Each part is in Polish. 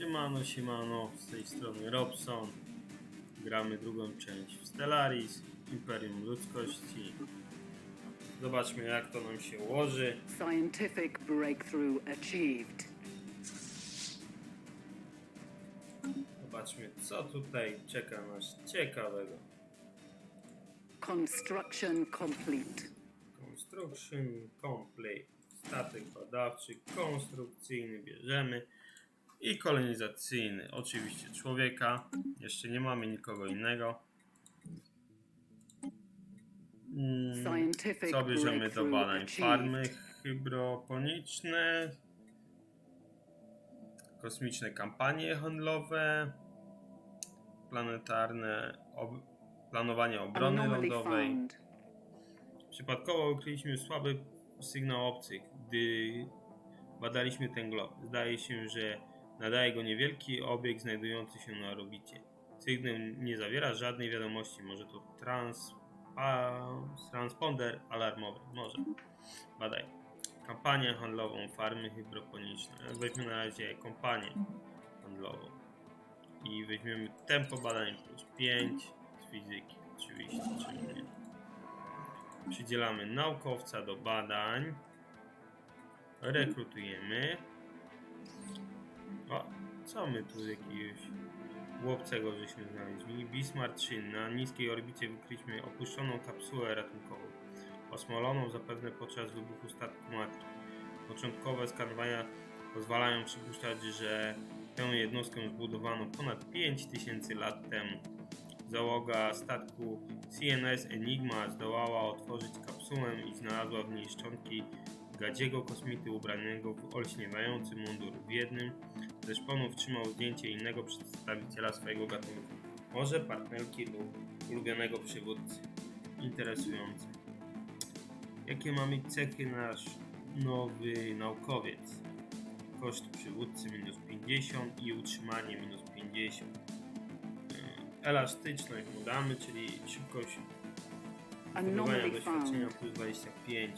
Siemano, siemano, z tej strony Robson. Gramy drugą część w Stellaris, Imperium Ludzkości. Zobaczmy jak to nam się ułoży. Scientific breakthrough achieved. Zobaczmy co tutaj czeka nas ciekawego. Construction complete. Construction complete. Statek badawczy, konstrukcyjny bierzemy. I kolonizacyjny. Oczywiście człowieka. Jeszcze nie mamy nikogo innego. Mm, Scientific Co bierzemy do badań? Farmy hydroponiczne, kosmiczne kampanie handlowe, planetarne ob planowanie obrony lądowej. Przypadkowo ukryliśmy słaby sygnał obcych, gdy badaliśmy ten glob. Zdaje się, że nadaje go niewielki obiekt znajdujący się na orbicie. Sygnał nie zawiera żadnej wiadomości. Może to trans, a, transponder alarmowy. Może. Badaj. Kampanię handlową farmy hydroponiczne. Weźmy na razie kampanię handlową. I weźmiemy tempo badań plus 5 z fizyki. Oczywiście, czemu nie. Przydzielamy naukowca do badań. Rekrutujemy. O, co my tu jakiegoś łowcego żeśmy znaleźli? Bismarck 3. Na niskiej orbicie wykryliśmy opuszczoną kapsułę ratunkową. Osmoloną zapewne podczas wybuchu statku matki. Początkowe skanowania pozwalają przypuszczać, że tę jednostkę zbudowano ponad 5000 lat temu. Załoga statku CNS Enigma zdołała otworzyć kapsułę i znalazła w niej szczątki gadziego kosmity ubranego w olśniewający mundur. W jednym ze szponów trzymał zdjęcie innego przedstawiciela swojego gatunku. Może partnerki lub ulubionego przywódcy. Interesujące. Jakie mamy cechy nasz nowy naukowiec? Koszt przywódcy minus 50 i utrzymanie minus 50 elastyczność mu damy, czyli szybkość zdobywania doświadczenia plus 25.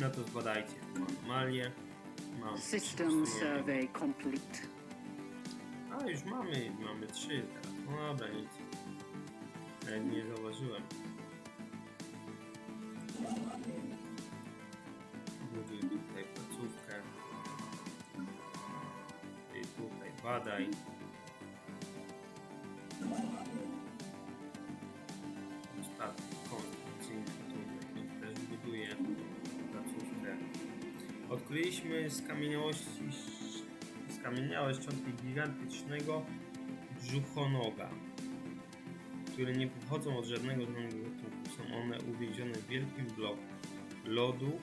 No to zbadajcie anomalię. Mam System trzy survey complete. A już mamy, mamy trzy teraz. No dobra, nic. Nawet nie zauważyłem. Buduj tutaj placówkę. Ty tutaj badaj. Odkryliśmy skamieniałości, skamieniałe szczątki gigantycznego brzuchonoga, które nie pochodzą od żadnego znanego gatunku. Są one uwięzione w wielkim bloku lodu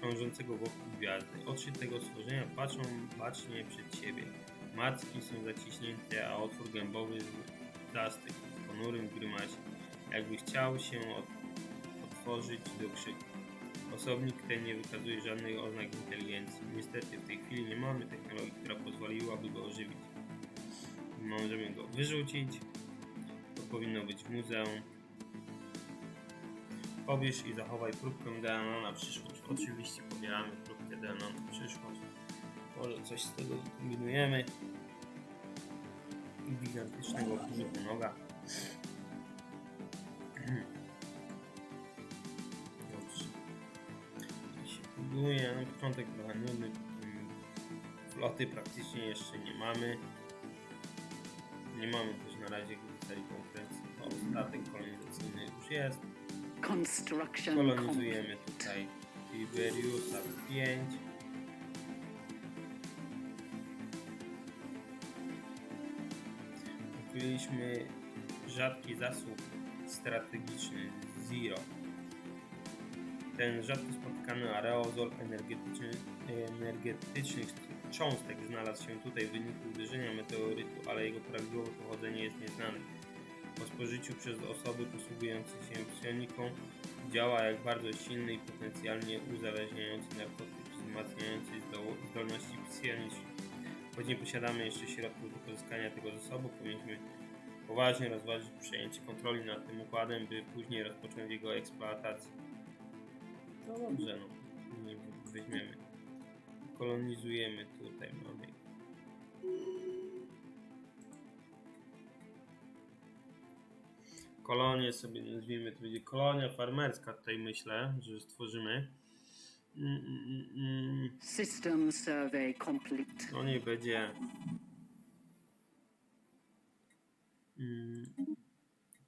krążącego wokół gwiazdy. Oczy tego stworzenia patrzą bacznie przed siebie. Macki są zaciśnięte, a otwór gębowy zastygł w ponurym grymasie, jakby chciał się otworzyć do krzyku. Osobnik ten nie wykazuje żadnych oznak inteligencji. Niestety w tej chwili nie mamy technologii, która pozwoliłaby go ożywić. Możemy go wyrzucić. To powinno być w muzeum. Pobierz i zachowaj próbkę DNA na przyszłość. Oczywiście pobieramy próbkę DNA na przyszłość. Może coś z tego kombinujemy. Gigantycznego brzuchu noga. Początek mm, Floty praktycznie jeszcze nie mamy. Nie mamy też na razie celi konkurencji. O, statek kolonizacyjny już jest. Kolonizujemy tutaj Tiberiusa 5. Odkryliśmy rzadki zasób strategiczny Zero. Ten rzadko spotykany aerozol energetyczny, energetycznych cząstek znalazł się tutaj w wyniku uderzenia meteorytu, ale jego prawidłowe pochodzenie jest nieznane. Po spożyciu przez osoby posługujące się psioniką działa jak bardzo silny i potencjalnie uzależniający narkotyk, wzmacniający zdo- zdolności psioniczne. Choć nie posiadamy jeszcze środków do pozyskania tego zasobu, powinniśmy poważnie rozważyć przejęcie kontroli nad tym układem, by później rozpocząć jego eksploatację. No dobrze, no. Nie weźmiemy. kolonizujemy tutaj mamy. Kolonię sobie nazwijmy, to będzie kolonia farmerska tutaj myślę, że stworzymy. Mm, mm, mm. System survey complete. No niech będzie.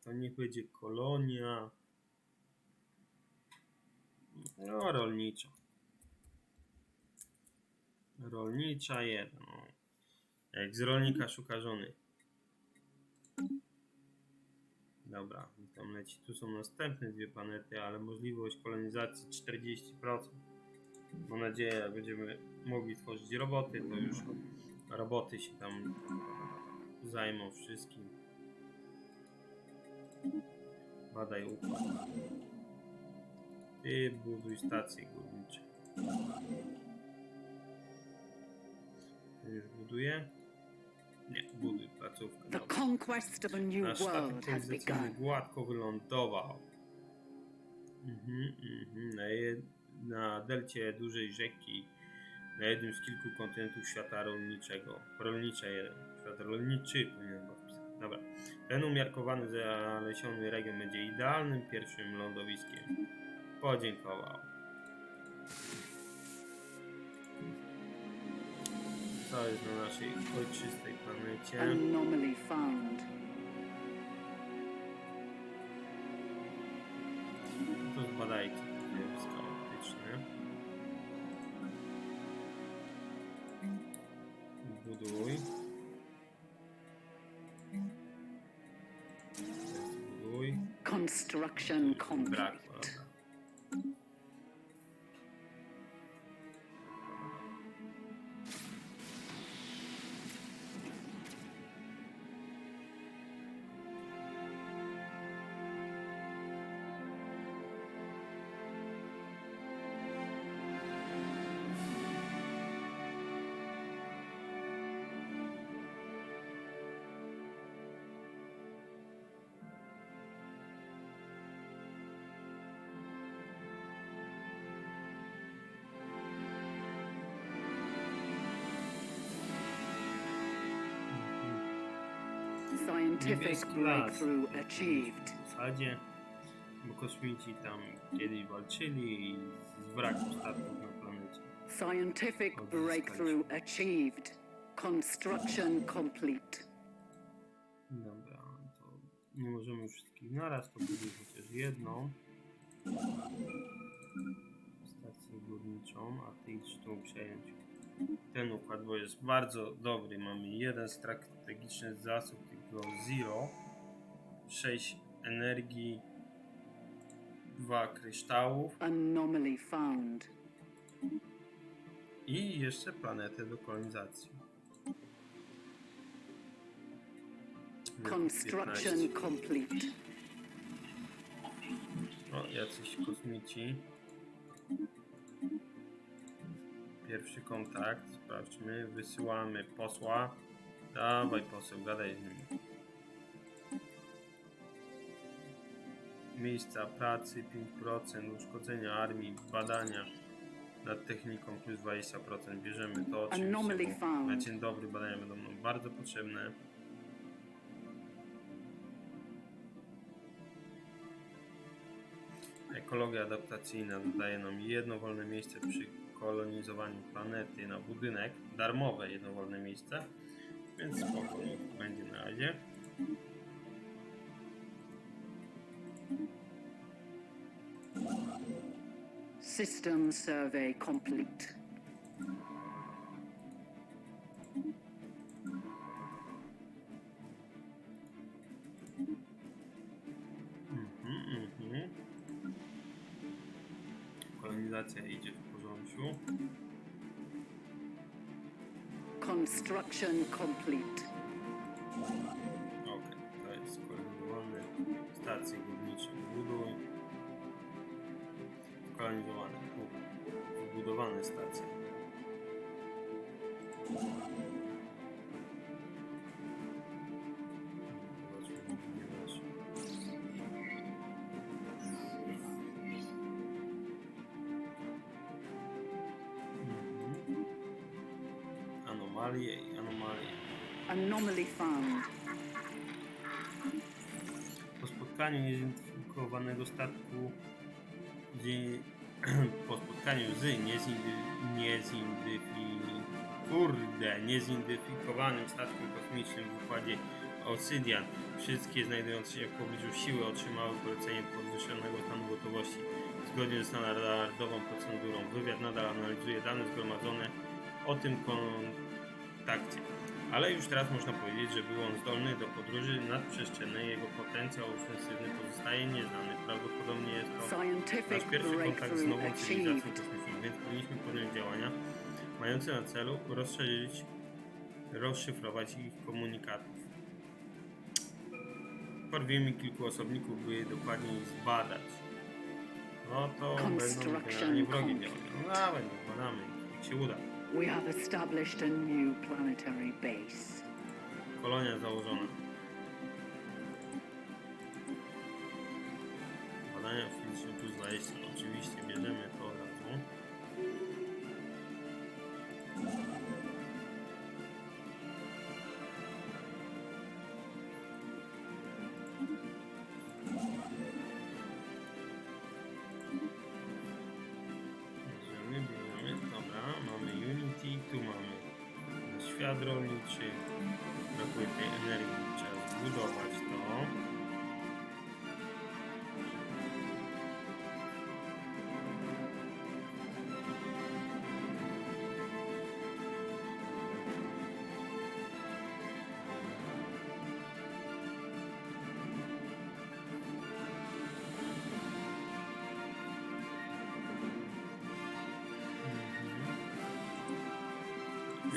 To niech będzie kolonia. No, rolnicza. Rolnicza jeden. Jak z rolnika szuka żony. Dobra, tam leci. Tu są następne dwie planety, ale możliwość kolonizacji 40%. Mam nadzieję, jak będziemy mogli tworzyć roboty, to już roboty się tam zajmą wszystkim. Badaj układ. Ty buduj stacje górnicze. Już buduje? Nie, buduj placówkę. The conquest of a new Nasz world has begun. gładko wylądował. Mhm, mhm. Na, je, na delcie dużej rzeki, na jednym z kilku kontynentów świata rolniczego. Rolnicze jeden. Świat rolniczy powinien go wpisać. Dobra. Ten umiarkowany, zalesiony region będzie idealnym pierwszym lądowiskiem. Podziękował. Co jest na naszej ojczystej planecie? Anomaly found. To zbadajcie zjawiska optyczne. Buduj. Buduj. Construction complete. Brakło, Scientific breakthrough achieved. W zasadzie, bo kosmici tam kiedyś walczyli i z braku statków na planecie. Scientific breakthrough achieved. Construction complete. Dobra, to nie możemy już wszystkich naraz, to będzie chociaż jedną stację górniczą, a ty idź tu przejąć ten układ, bo jest bardzo dobry. Mamy jeden strategiczny zasób tego Zero, 6 energii, 2 kryształów Anomaly found. i jeszcze planetę do kolonizacji. Construction 15. complete. O, jacyś kosmici. Pierwszy kontakt, sprawdźmy, wysyłamy posła. Dawaj poseł, gadaj z nim. Miejsca pracy 5%, uszkodzenia armii, badania nad techniką plus 20%. Bierzemy to oczywiście, bo na dzień dobry badania będą nam bardzo potrzebne. Ekologia adaptacyjna dodaje nam jedno wolne miejsce przy kolonizowaniu planety na budynek. Darmowe jedno wolne miejsce. Więc spoko, będzie na razie. System survey complete. Wbudowane stacje. Zobaczmy, ponieważ Mhm. anomalie i anomalie. Anomaly found. Po spotkaniu niezidentyfikowanego statku z, po spotkaniu z niezindy, niezindyfi, kurde, niezidentyfikowanym statkiem kosmicznym w układzie Obsydian wszystkie znajdujące się w pobliżu siły otrzymały polecenie podwyższonego stanu gotowości. Zgodnie z standardową procedurą wywiad nadal analizuje dane zgromadzone o tym kontakcie. Ale już teraz można powiedzieć, że był on zdolny do podróży nadprzestrzennej. Jego potencjał ofensywny pozostaje nieznany. Prawdopodobnie jest to nasz pierwszy kontakt z nową cywilizacją kosmiczną, więc powinniśmy podjąć działania mające na celu rozszerzyć, rozszyfrować ich komunikatów. Porwiemy kilku osobników, by je dokładniej zbadać. No to będą generalnie wrogie działania. No dawaj, badamy, jak się uda. We have established a new planetary base. Kolonia założona. Badania fizyczne 20. Oczywiście bierzemy to świat rolniczy. Brakuje tej energii, trzeba zbudować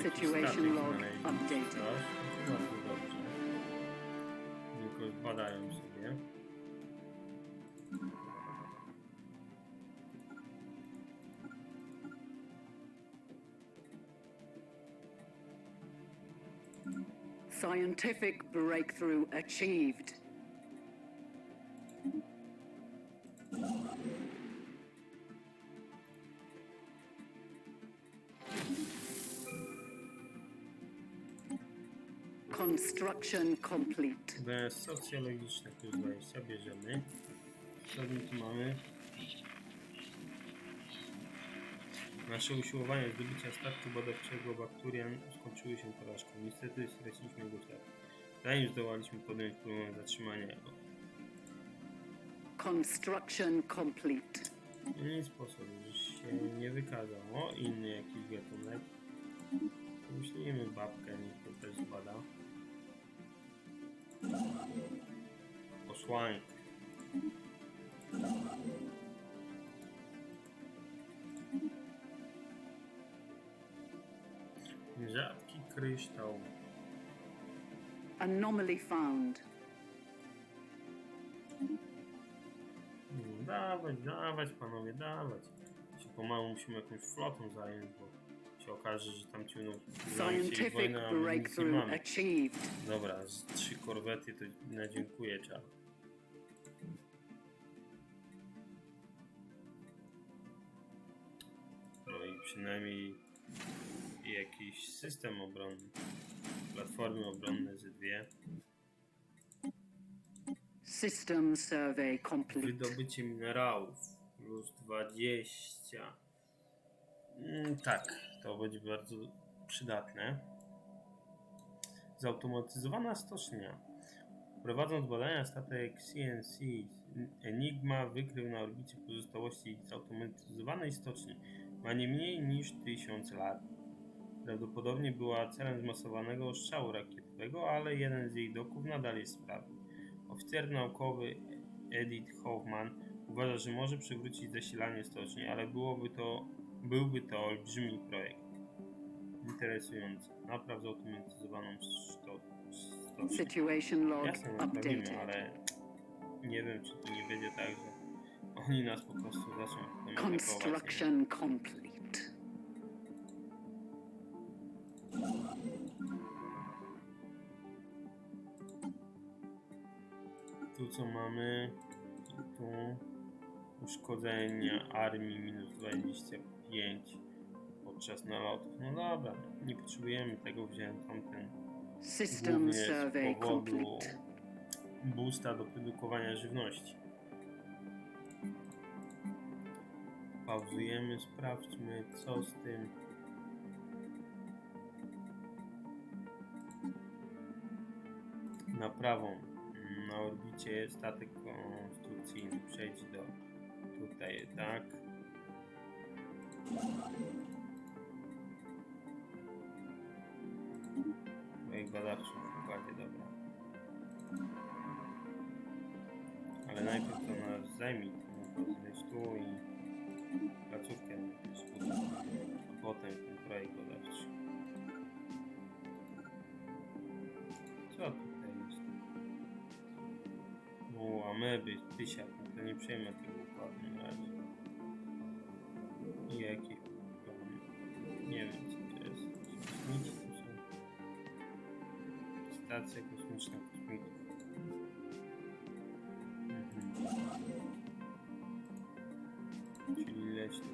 Situation log updated. Tylko badają sobie. Scientific breakthrough achieved. Construction complete. Bez socjologiczne plus 20 bierzemy. Co tu mamy? Nasze usiłowania zdobycia statku badawczego Bakturian skończyły się porażką. Niestety straciliśmy go świat. Zanim zdołaliśmy podjąć próbę zatrzymania go. Construction complete. Nic sposób, że się nie wykazał. O, inny jakiś gatunek. Myślimy babkę, niech to też zbada. Posłankę. Rzadki kryształ. Anomaly found. No, dawać, dawać panowie, dawać. Się pomału musimy jakąś flotą zająć, bo się okaże, że tam ci będą zająć się ich Scientific wojna, breakthrough achieved. Dobra, z trzy korwety to na dziękuję trzeba. No i przynajmniej jakiś system obronny. Platformy obronne ze dwie. System survey complete. Wydobycie minerałów plus 20. Mm, tak, to będzie bardzo przydatne. Zautomatyzowana stocznia. Prowadząc badania statek CNC Enigma wykrył na orbicie pozostałości zautomatyzowanej stoczni. Ma nie mniej niż 1000 lat. Prawdopodobnie była celem zmasowanego strzału rakietowego, ale jeden z jej doków nadal jest sprawny. Oficer naukowy Edith Hoffman uważa, że może przywrócić zasilanie stoczni, ale byłoby to, byłby to olbrzymi projekt. Interesujący. Napraw zautomatyzowaną sto, stocznię. Situation log Jasne, naprawimy, ale nie wiem, czy to nie będzie tak, że oni nas po prostu zaczną? Construction complete. Tu co mamy? Tu uszkodzenia armii minus 25 od podczas nalotów. No dobra, nie potrzebujemy tego, wziąłem tamten System survey powodu complete. boosta do produkowania żywności. Pauzujemy, sprawdźmy co z tym. Naprawą na orbicie statek konstrukcyjny przejdź do tutaj, tak. Projekt badawczy w układzie, dobra. Ale najpierw to nas zajmij, rozumieć tu i placówkę a potem ten projekt badawczy. Co tutaj jest? O, ameby, tysiak, no to nie przejmę tego I jakie? um, Nie wiem co to jest. Kosmici to są. Stacja kosmiczna kosmitów. Mhm. Czyli leć to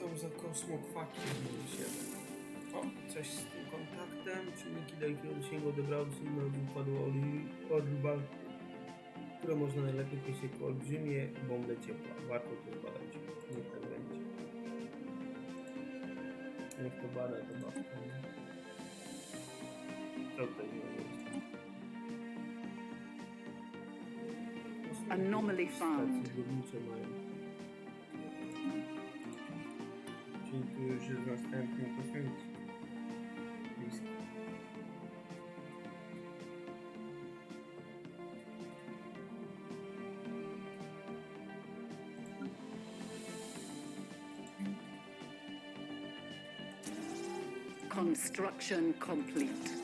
Tam za kosmokwaki się? O, coś z tym kontaktem. Czynniki do jakiego dosięgu odebrały sygnał z układu Orbital, które można najlepiej określić jako olbrzymie bomby ciepła. Warto to zbadać. Niech tak będzie. Niech to bada to nie? Co tutaj jest? Anomaly found. Stacje górnicze mają. Czyli tu już jest następny kosmit. Blisko. Construction complete.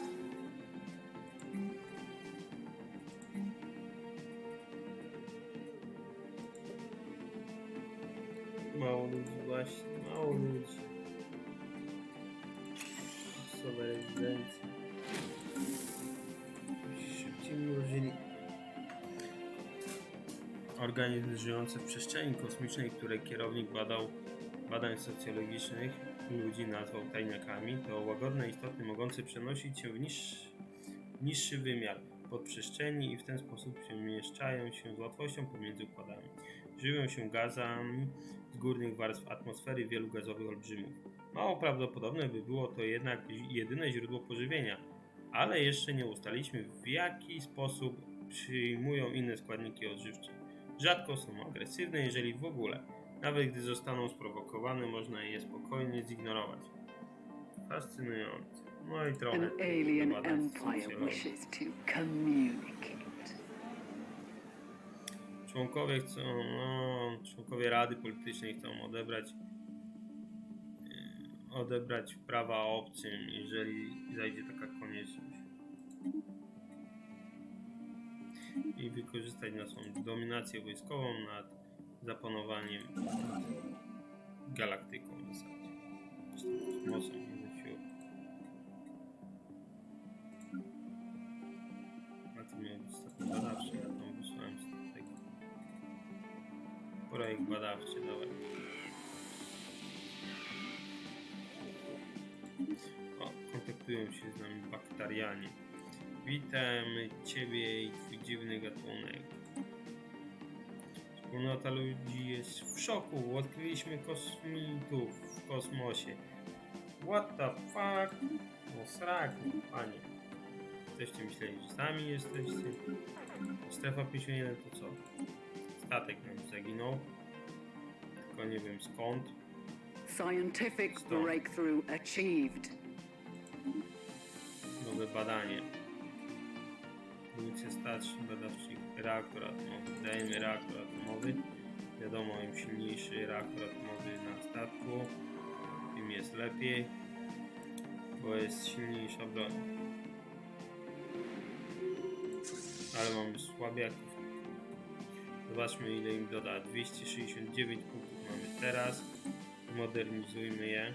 Żyjący w przestrzeni kosmicznej, które kierownik badał badań socjologicznych ludzi nazwał tajniakami, to łagodne istoty mogące przenosić się w niższy, niższy wymiar podprzestrzeni i w ten sposób przemieszczają się z łatwością pomiędzy układami. Żywią się gazami z górnych warstw atmosfery wielu gazowych olbrzymów. Mało prawdopodobne by było to jednak jedyne źródło pożywienia, ale jeszcze nie ustaliśmy w jaki sposób przyjmują inne składniki odżywcze. Rzadko są agresywne, jeżeli w ogóle. Nawet gdy zostaną sprowokowane, można je spokojnie zignorować. Fascynujące. No i trochę. An alien badań empire socjologii. wishes to communicate. Członkowie chcą, no, członkowie Rady Politycznej chcą odebrać e, odebrać prawa obcym, jeżeli zajdzie taka konieczność. I wykorzystać naszą dominację wojskową nad zapanowaniem galaktyką w zasadzie. Siłą. Na tym miał być statek badawczy, ja tam wysłałem statek. Projekt badawczy, dawaj. O, kontaktują się z nami baktarianie. Witamy Ciebie i Twój dziwny gatunek. Wspólnota ludzi jest w szoku. Odkryliśmy kosmitów w kosmosie. What the fuck? No srak, panie. Jesteście myśleli, że sami jesteście. Strefa 51 to co? Statek nam zaginął. Tylko nie wiem skąd. Scientific Stop. breakthrough achieved. Nowe badanie. Funkcje stacji badawczych reaktor atomowy. Dajemy reaktor atomowy. Wiadomo, im silniejszy reaktor atomowy na statku, tym jest lepiej, bo jest silniejsza broń. Ale mamy słabiaków. Zobaczmy ile im doda. 269 punktów mamy teraz. Modernizujmy je.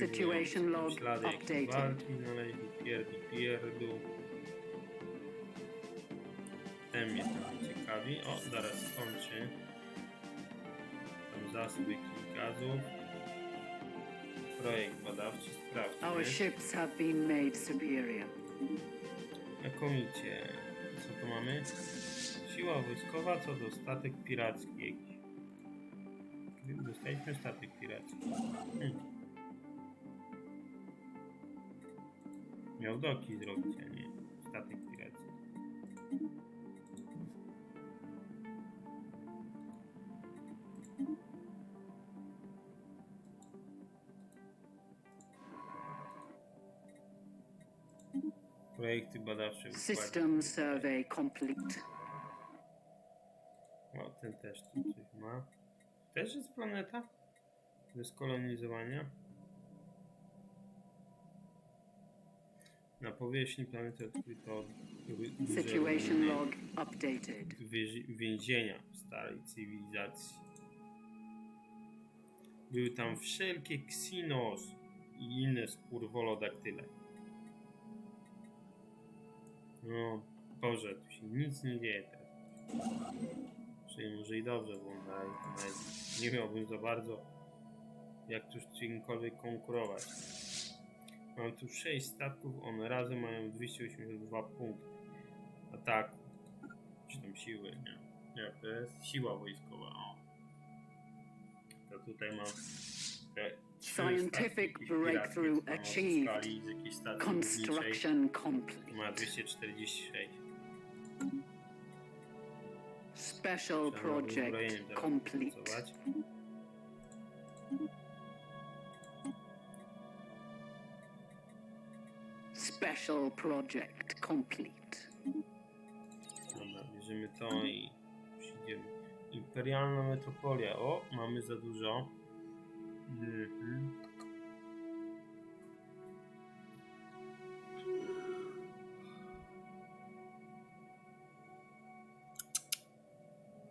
Situation log updated. walki znaleźli, pierdi pierdu. Ten mnie tam ciekawi. O, zaraz skończy. Tam jakichś gazów. Projekt badawczy Our sprawdźmy. ships have been made superior. Znakomicie. Co tu mamy? Siła wojskowa co do statek piracki jakiś. Dostaliśmy statek piracki. Hmm. Miał doki zrobić, a nie statek piracki. Projekty badawcze. System survey complete. O, ten też tu coś ma. Też jest planeta? Bez kolonizowania? Na powierzchni planety odkryto Situation log updated. więzi- więzienia starej cywilizacji. Były tam wszelkie ksinos i inne skurwolodaktyle. No, Boże, tu się nic nie dzieje teraz. Czyli może i dobrze, bo na, na, nie miałbym za bardzo jak tu z czymkolwiek konkurować. Mam tu 6 statków, one razem mają 282 punkty ataku. Czy tam siły, nie? Jak to jest? Siła wojskowa, o. To tutaj mam Scientific breakthrough tam achieved. Construction complete. Ma 246. Special project complete. Special project complete. Dobra, bierzemy to i przyjdziemy. Imperialna metropolia. O, mamy za dużo. Mhm.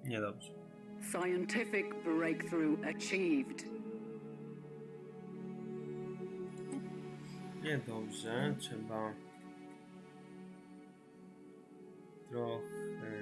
Niedobrze. Scientific breakthrough achieved. Niedobrze, trzeba trochę.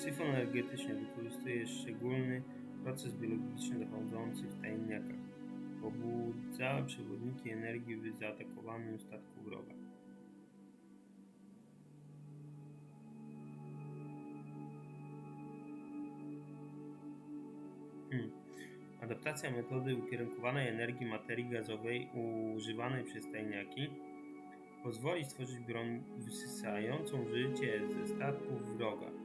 Syfon energetyczny wykorzystuje szczególny proces biologiczny dochodzący w tajemniakach. Pobudza przewodniki energii w zaatakowanym statku wroga. Hmm. Adaptacja metody ukierunkowanej energii materii gazowej używanej przez tajniaki pozwoli stworzyć broń wysysającą życie ze statków wroga.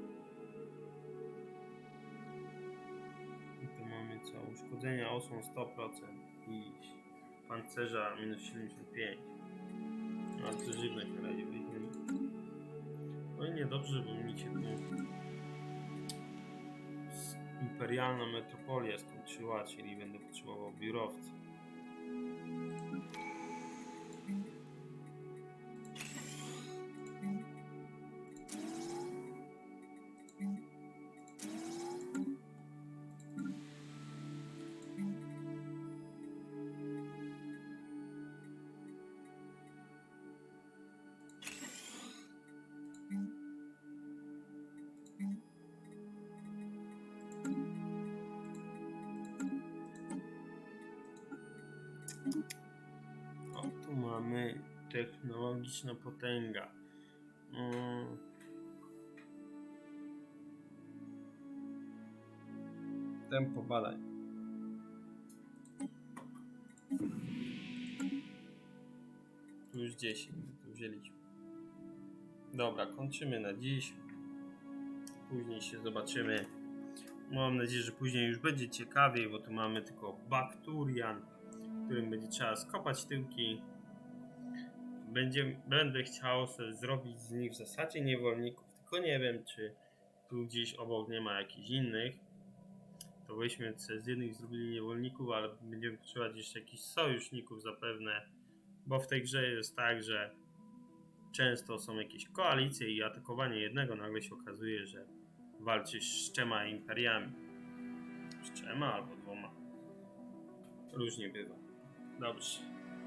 Uszkodzenia osłon 100% i pancerza minus 75. No ale to żywność na razie weźmiemy. No i niedobrze, bo mi się tu imperialna metropolia skończyła, czyli będę potrzebował biurowca. O, tu mamy technologiczna potęga. Mm. Tempo badań. plus 10. To wzięliśmy. Dobra, kończymy na dziś. Później się zobaczymy. Mam nadzieję, że później już będzie ciekawiej, bo tu mamy tylko Bakturian, którym będzie trzeba skopać tyłki. Będzie, będę chciał zrobić z nich w zasadzie niewolników, tylko nie wiem, czy tu gdzieś obok nie ma jakichś innych. To byśmy z jednych zrobili niewolników, ale będziemy potrzebować jeszcze jakichś sojuszników zapewne, bo w tej grze jest tak, że często są jakieś koalicje i atakowanie jednego nagle się okazuje, że walczysz z trzema imperiami. Z trzema albo dwoma. Różnie bywa. Dobrze.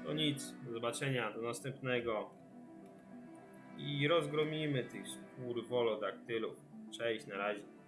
To nic. Do zobaczenia. Do następnego. I rozgromimy tych skór wolodaktylów. Cześć, na razie.